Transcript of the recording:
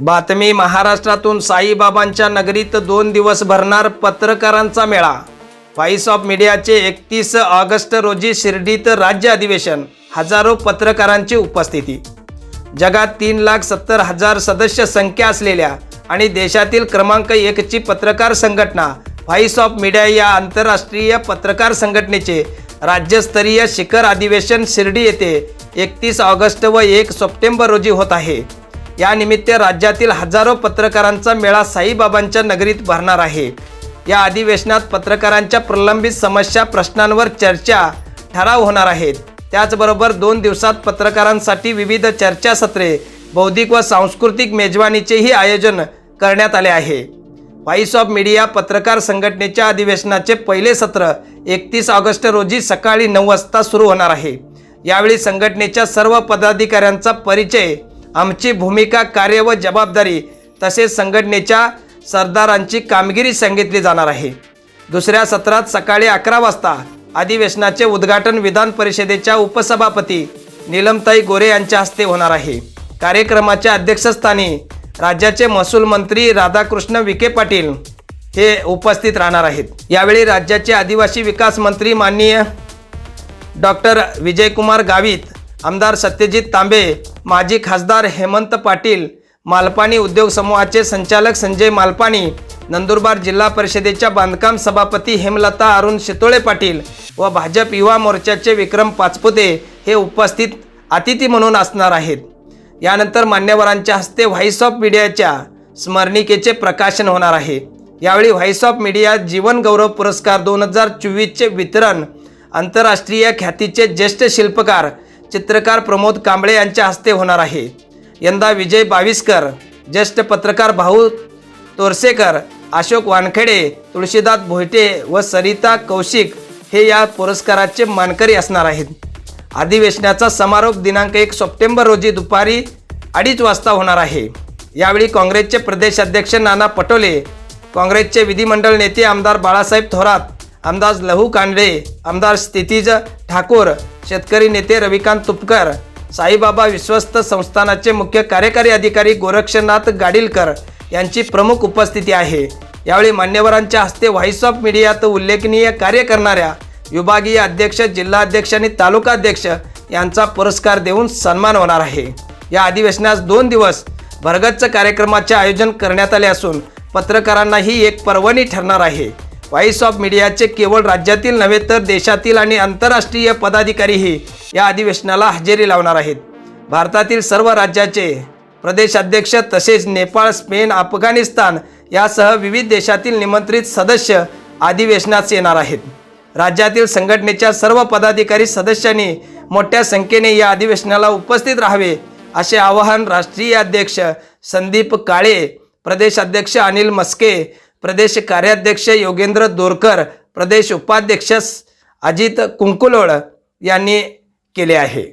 बातमी महाराष्ट्रातून साईबाबांच्या नगरीत दोन दिवस भरणार पत्रकारांचा मेळा. व्हाईस ऑफ मीडियाचे एकतीस ऑगस्ट रोजी शिर्डीत राज्य अधिवेशन हजारो पत्रकारांची उपस्थिती. जगात तीन लाख सत्तर हजार सदस्य संख्या असलेल्या आणि देशातील क्रमांक एकची पत्रकार संघटना व्हाईस ऑफ मीडिया या आंतरराष्ट्रीय पत्रकार संघटनेचे राज्यस्तरीय शिखर अधिवेशन शिर्डी येथे एकतीस ऑगस्ट व एक सप्टेंबर रोजी होत आहे. यानिमित्त राज्यातील हजारो पत्रकारांचा मेळा साईबाबांच्या नगरीत भरणार आहे. या अधिवेशनात पत्रकारांच्या प्रलंबित समस्या प्रश्नांवर चर्चा ठराव होणार आहेत. त्याचबरोबर दोन दिवसात पत्रकारांसाठी विविध चर्चासत्रे बौद्धिक व सांस्कृतिक मेजवानीचेही आयोजन करण्यात आले आहे. व्हाईस ऑफ मीडिया पत्रकार संघटनेच्या अधिवेशनाचे पहिले सत्र एकतीस ऑगस्ट रोजी सकाळी नऊ वाजता सुरू होणार आहे. यावेळी संघटनेच्या सर्व पदाधिकाऱ्यांचा परिचय आमची भूमिका कार्य व जबाबदारी तसेच संघटनेच्या सरदारांची कामगिरी सांगितली जाणार आहे. दुसऱ्या सत्रात सकाळी अकरा वाजता अधिवेशनाचे उद्घाटन विधान परिषदेच्या उपसभापती नीलमताई गोरे यांच्या हस्ते होणार आहे. कार्यक्रमाच्या अध्यक्षस्थानी राज्याचे महसूल मंत्री राधाकृष्ण विखे पाटील हे उपस्थित राहणार आहेत. यावेळी राज्याचे आदिवासी विकास मंत्री माननीय डॉक्टर विजयकुमार गावित आमदार सत्यजित तांबे माजी खासदार हेमंत पाटील मालपाणी उद्योग समूहाचे संचालक संजय मालपाणी नंदुरबार जिल्हा परिषदेच्या बांधकाम सभापती हेमलता अरुण शितोळे पाटील व भाजप युवा मोर्चाचे विक्रम पाचपुते हे उपस्थित अतिथी म्हणून असणार आहेत. यानंतर मान्यवरांच्या हस्ते व्हाईस ऑफ मीडियाच्या स्मरणिकेचे प्रकाशन होणार आहे. यावेळी व्हॉइस ऑफ मीडिया जीवन गौरव पुरस्कार दोन हजार चोवीसचे वितरण आंतरराष्ट्रीय ख्यातीचे ज्येष्ठ शिल्पकार चित्रकार प्रमोद कांबळे यांच्या हस्ते होणार आहे. यंदा विजय बाविस्कर ज्येष्ठ पत्रकार भाऊ तोरसेकर अशोक वानखेडे तुळशीदास भोयटे व सरिता कौशिक हे या पुरस्काराचे मानकरी असणार आहेत. अधिवेशनाचा समारोप दिनांक एक सप्टेंबर रोजी दुपारी अडीच वाजता होणार आहे. यावेळी काँग्रेसचे प्रदेश अध्यक्ष नाना पटोले काँग्रेसचे विधिमंडळ नेते आमदार बाळासाहेब थोरात आमदार लहू कांडे आमदार स्थितीज ठाकूर शेतकरी नेते रविकांत तुपकर साईबाबा विश्वस्त संस्थानाचे मुख्य कार्यकारी अधिकारी गोरक्षनाथ गाडीलकर यांची प्रमुख उपस्थिती आहे. यावेळी मान्यवरांच्या हस्ते व्हॉईस ऑफ मीडियात उल्लेखनीय कार्य करणाऱ्या विभागीय अध्यक्ष जिल्हाध्यक्ष आणि तालुका अध्यक्ष यांचा पुरस्कार देऊन सन्मान होणार आहे. या अधिवेशनास दोन दिवस भरगच्च कार्यक्रमाचे आयोजन करण्यात आले असून पत्रकारांनाही एक पर्वणी ठरणार आहे. व्हाईस ऑफ मीडियाचे केवळ राज्यातील नव्हे तर देशातील आणि आंतरराष्ट्रीय पदाधिकारीही या अधिवेशनाला हजेरी लावणार आहेत. भारतातील सर्व राज्याचे प्रदेशाध्यक्ष तसेच नेपाळ स्पेन अफगाणिस्तान यासह विविध देशातील निमंत्रित सदस्य अधिवेशनास येणार आहेत. राज्यातील संघटनेच्या सर्व पदाधिकारी सदस्यांनी मोठ्या संख्येने या अधिवेशनाला उपस्थित राहावे असे आवाहन राष्ट्रीय अध्यक्ष संदीप काळे प्रदेशाध्यक्ष अनिल मस्के प्रदेश कार्याध्यक्ष योगेंद्र दोरकर प्रदेश उपाध्यक्ष अजित कुंकुलोळ यांनी केले आहे.